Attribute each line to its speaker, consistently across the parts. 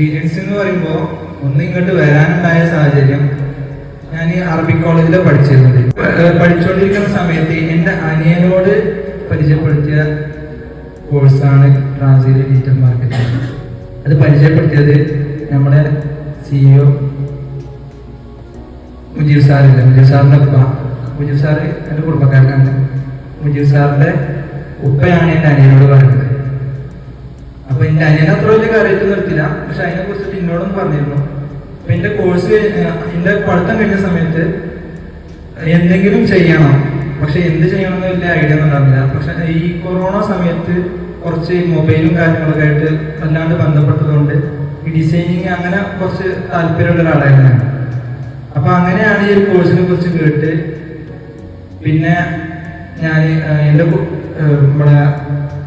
Speaker 1: Experience എന്ന് പറയുമ്പോൾ ഒന്ന് ഇങ്ങോട്ട് വരാനുണ്ടായ സാഹചര്യം ഞാൻ ഈ അറബിക് കോളേജിൽ പഠിച്ചിരുന്നത്. പഠിച്ചുകൊണ്ടിരിക്കുന്ന സമയത്ത് എന്റെ അനിയനോട് പരിചയപ്പെടുത്തിയ കോഴ്സാണ് ട്രാൻസ്ലേറ്റ് ഡിജിറ്റൽ മാർക്കറ്റിംഗ് അത് പരിചയപ്പെടുത്തിയത് നമ്മുടെ സിഇഒ മുജീബ് സാറില്ല മുജീബ് സാറിന്റെ ഉപ്പ. മുജീബ് സാറ് എന്റെ കുടുംബക്കാരനാണ്. മുജീബ് സാറിന്റെ ഉപ്പയാണ് എന്റെ അനിയനോട് പറയുന്നത്. അപ്പൊ എന്റെ അനിയൻ അത്ര വലിയ കാര്യമായിട്ട് നിർത്തില്ല പക്ഷെ അതിനെ കുറിച്ചിട്ട് എന്നോടും പറഞ്ഞിരുന്നു. അപ്പൊ എന്റെ കോഴ്സ് എന്റെ പഠിത്തം കഴിഞ്ഞ സമയത്ത് എന്തെങ്കിലും ചെയ്യണം. പക്ഷെ എന്ത് ചെയ്യണം എന്ന് വലിയ ഐഡിയ ഒന്നും ഉണ്ടാവില്ല പക്ഷെ ഈ കൊറോണ സമയത്ത് കുറച്ച് മൊബൈലും കാര്യങ്ങളൊക്കെ ആയിട്ട് വല്ലാണ്ട് ബന്ധപ്പെട്ടതുകൊണ്ട് ഈ ഡിസൈനിങ് അങ്ങനെ കുറച്ച് താല്പര്യമുള്ള ഒരാളായിരുന്നു. അപ്പൊ അങ്ങനെയാണ് ഈ ഒരു കോഴ്സിനെ കുറിച്ച് കേട്ട് പിന്നെ ഞാൻ എന്റെ നമ്മുടെ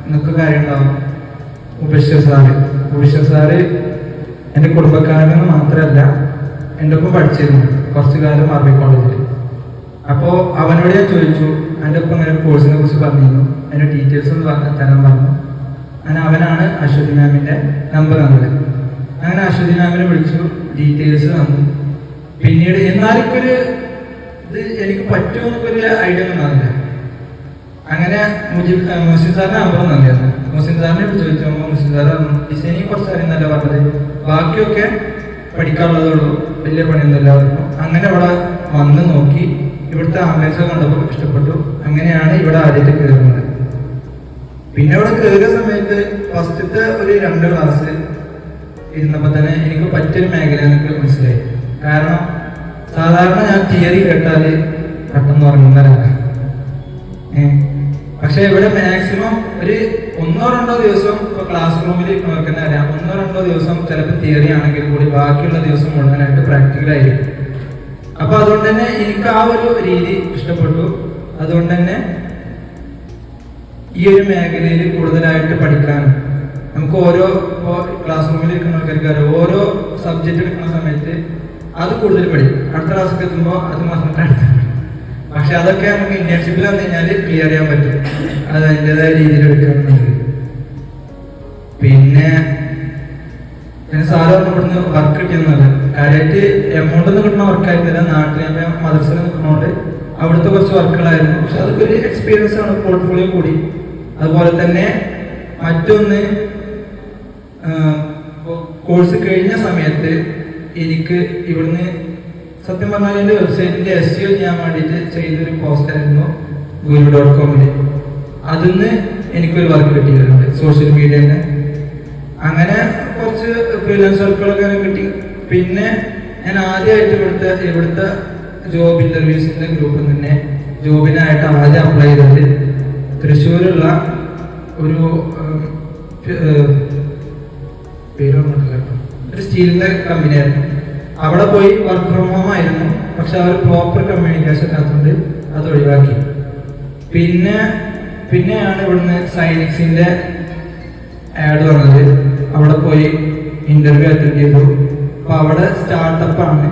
Speaker 1: നിങ്ങൾക്ക് കാര്യം ഉണ്ടാവും ഉപേക്ഷ സാറ് ഉപേക്ഷ സാറ് എന്റെ കുടുംബക്കാരനെന്ന് മാത്രമല്ല എന്റെ ഒപ്പം പഠിച്ചിരുന്നു കുറച്ചു കാലം അറബി കോളേജിൽ അപ്പോൾ അവനോട് ഞാൻ ചോദിച്ചു എന്റെ ഒപ്പം ഇങ്ങനെ ഒരു കോഴ്സിനെ കുറിച്ച് പറഞ്ഞിരുന്നു. അതിന്റെ ഡീറ്റെയിൽസ് ഒന്ന് പറഞ്ഞ തരാൻ പറഞ്ഞു. അങ്ങനെ അവനാണ് അശ്വതി മാമിന്റെ നമ്പർ തന്നത്. അങ്ങനെ അശ്വതി മാമിനെ വിളിച്ചു ഡീറ്റെയിൽസ് തന്നു. പിന്നീട് എന്നാലിക്കൊരു ഇത് എനിക്ക് പറ്റുമെന്നൊക്കെ ഒരു ഐഡിയ ഒന്നും ഉണ്ടാവില്ല അങ്ങനെ മുസ്ലിം സാറിന് നമ്പർ നന്ദിയായിരുന്നു മുസ്ലിം സാറിനെ ചോദിച്ചു ചോദിച്ചപ്പോൾ മുസ്ലിം സാർ ഡിസൈനിങ് കുറച്ച് അറിയുന്നല്ല പറഞ്ഞത്? ബാക്കിയൊക്കെ പഠിക്കാനുള്ളതേ ഉള്ളൂ. വലിയ പണിയൊന്നുമില്ല അങ്ങനെ ഇവിടെ വന്ന് നോക്കി. ഇവിടുത്തെ ആംബുലൻസ് കണ്ടപ്പോൾ ഇഷ്ടപ്പെട്ടു. അങ്ങനെയാണ് ഇവിടെ ആദ്യമായിട്ട് കയറുന്നത്. പിന്നെ ഇവിടെ കയറിയ സമയത്ത് ഫസ്റ്റത്തെ ഒരു രണ്ട് ക്ലാസ് ഇരുന്നപ്പോൾ തന്നെ എനിക്ക് പറ്റിയൊരു മേഖല എനിക്ക് മനസ്സിലായി. കാരണം സാധാരണ ഞാൻ തിയറി കേട്ടാൽ പെട്ടെന്ന് ഉറങ്ങുന്നവരാണ്. പക്ഷെ ഇവിടെ മാക്സിമം ഒരു ഒന്നോ രണ്ടോ ദിവസം ഇപ്പൊ ക്ലാസ് റൂമിൽ നോക്കുന്ന അറിയാം. ഒന്നോ രണ്ടോ ദിവസം ചിലപ്പോൾ തിയറി ആണെങ്കിൽ കൂടി ബാക്കിയുള്ള ദിവസം മുഴുവനായിട്ട് പ്രാക്ടിക്കൽ ആയിരിക്കും. അപ്പൊ അതുകൊണ്ട് തന്നെ എനിക്ക് ആ ഒരു രീതി ഇഷ്ടപ്പെട്ടു. അതുകൊണ്ട് തന്നെ ഈ ഒരു മേഖലയിൽ കൂടുതലായിട്ട് പഠിക്കാനും നമുക്ക് ഓരോ ക്ലാസ് റൂമിൽ ഇരിക്കുന്ന ആൾക്കാർക്ക് ഓരോ സബ്ജക്റ്റ് എടുക്കുന്ന സമയത്ത് അത് കൂടുതൽ പഠിക്കും. അടുത്ത ക്ലാസ്സിൽ എത്തുമ്പോൾ അത് മാത്രം അടുത്ത പക്ഷെ അതൊക്കെ നമുക്ക് ഇന്റേൺഷിപ്പിൽ വന്നു കഴിഞ്ഞാൽ ക്ലിയർ ചെയ്യാൻ പറ്റും. അത് അതിന്റെതായ രീതിയിൽ എടുക്കണമെന്നുണ്ട് പിന്നെ പിന്നെ സാറ് ഇവിടുന്ന് വർക്ക് കിട്ടിയെന്നല്ല. കാര്യമായിട്ട് എമൗണ്ട് ഒന്നും കിട്ടുന്ന വർക്കായിരുന്നില്ല നാട്ടിൽ മദർസിൽ നിൽക്കുന്നതുകൊണ്ട് അവിടുത്തെ കുറച്ച് വർക്കുകളായിരുന്നു. പക്ഷെ അതൊക്കെ ഒരു എക്സ്പീരിയൻസ് ആണ്. പോർട്ട്ഫോളിയോ കൂടി. അതുപോലെ തന്നെ മറ്റൊന്ന് കോഴ്സ് കഴിഞ്ഞ സമയത്ത് എനിക്ക് ഇവിടുന്ന് സത്യം പറഞ്ഞാൽ എന്റെ വെബ്സൈറ്റിന്റെ എസ് യു ചെയ്യാൻ വേണ്ടിയിട്ട് ചെയ്തൊരു പോസ്റ്റ് ആയിരുന്നു ഗുരു ഡോട്ട് കോമിൽ അതിന്ന് എനിക്കൊരു വർക്ക് കിട്ടിയിട്ടുണ്ട് സോഷ്യൽ മീഡിയയിൽ അങ്ങനെ കുറച്ച് ഫ്രീലാൻസ് വർക്കുകളൊക്കെ കിട്ടി. പിന്നെ ഞാൻ ആദ്യമായിട്ട് ഇവിടുത്തെ ഇവിടുത്തെ ജോബ് ഇന്റർവ്യൂസിന്റെ ഗ്രൂപ്പിൽ തന്നെ ജോബിനായിട്ട് ആദ്യം അപ്ലൈ ചെയ്തത് തൃശ്ശൂരുള്ള ഒരു പേര് ഒരു സ്റ്റീലിന്റെ കമ്പനിയായിരുന്നു അവിടെ പോയി വർക്ക് ഫ്രം ഹോം ആയിരുന്നു. പക്ഷെ അവർ പ്രോപ്പർ കമ്മ്യൂണിക്കേഷൻ ഇല്ലാത്തതുകൊണ്ട് അത് ഒഴിവാക്കി. പിന്നെ പിന്നെയാണ് ഇവിടുന്ന് സൈനിക്സിന്റെ ആഡ് വന്നത്. അവിടെ പോയി ഇന്റർവ്യൂ അറ്റൻഡ് ചെയ്തു. അപ്പൊ അവിടെ സ്റ്റാർട്ടപ്പ് ആണ്.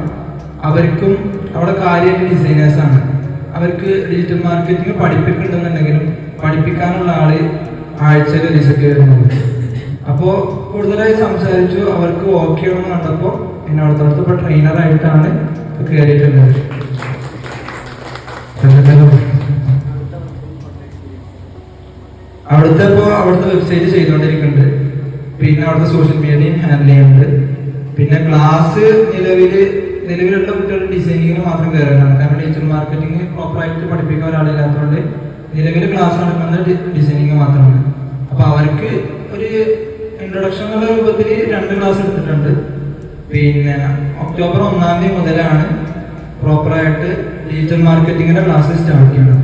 Speaker 1: അവർക്കും അവിടെ കാര്യമായിട്ട് ഡിസൈനേഴ്സ് ആണ്. അവർക്ക് ഡിജിറ്റൽ മാർക്കറ്റിംഗ് പഠിപ്പിക്കുന്നുണ്ടെന്നുണ്ടെങ്കിലും പഠിപ്പിക്കാനുള്ള ആൾ ആഴ്ചയിൽ ഒരു ദിവസമൊക്കെ അപ്പോ അപ്പോൾ കൂടുതലായി സംസാരിച്ചു. അവർക്ക് ഓക്കെ ആണെന്ന് കണ്ടപ്പോൾ എന്നെ ഇപ്പോൾ ട്രെയിനറായിട്ടാണ് കയറിയിട്ടുള്ളത് അവിടുത്തെ ഇപ്പോൾ അവിടുത്തെ വെബ്സൈറ്റ് ചെയ്തുകൊണ്ടിരിക്കുന്നുണ്ട്. പിന്നെ അവിടുത്തെ സോഷ്യൽ മീഡിയയും ഹാൻഡിൽ ചെയ്യുന്നുണ്ട്. പിന്നെ ക്ലാസ് നിലവിൽ നിലവിലുള്ള കുട്ടികളുടെ ഡിസൈനിങ്ങിന് മാത്രം കയറാനാണ് കാരണം ഡിജിറ്റൽ മാർക്കറ്റിംഗ് പ്രോപ്പറായിട്ട് പഠിപ്പിക്കാൻ ഒരാളില്ലാത്തതുകൊണ്ട് നിലവിൽ ക്ലാസ് നടക്കുന്നത് ഡിസൈനിങ് മാത്രമാണ്. അപ്പോൾ അവർക്ക് ഒരു ഇൻട്രൊഡക്ഷൻ എന്നുള്ള രൂപത്തിൽ രണ്ട് ക്ലാസ് എടുത്തിട്ടുണ്ട്. പിന്നെ ഒക്ടോബർ ഒന്നാം തീയതി മുതലാണ് പ്രോപ്പറായിട്ട് ഡിജിറ്റൽ മാർക്കറ്റിങ്ങിന്റെ ക്ലാസ് സ്റ്റാർട്ട് ചെയ്യുന്നത്.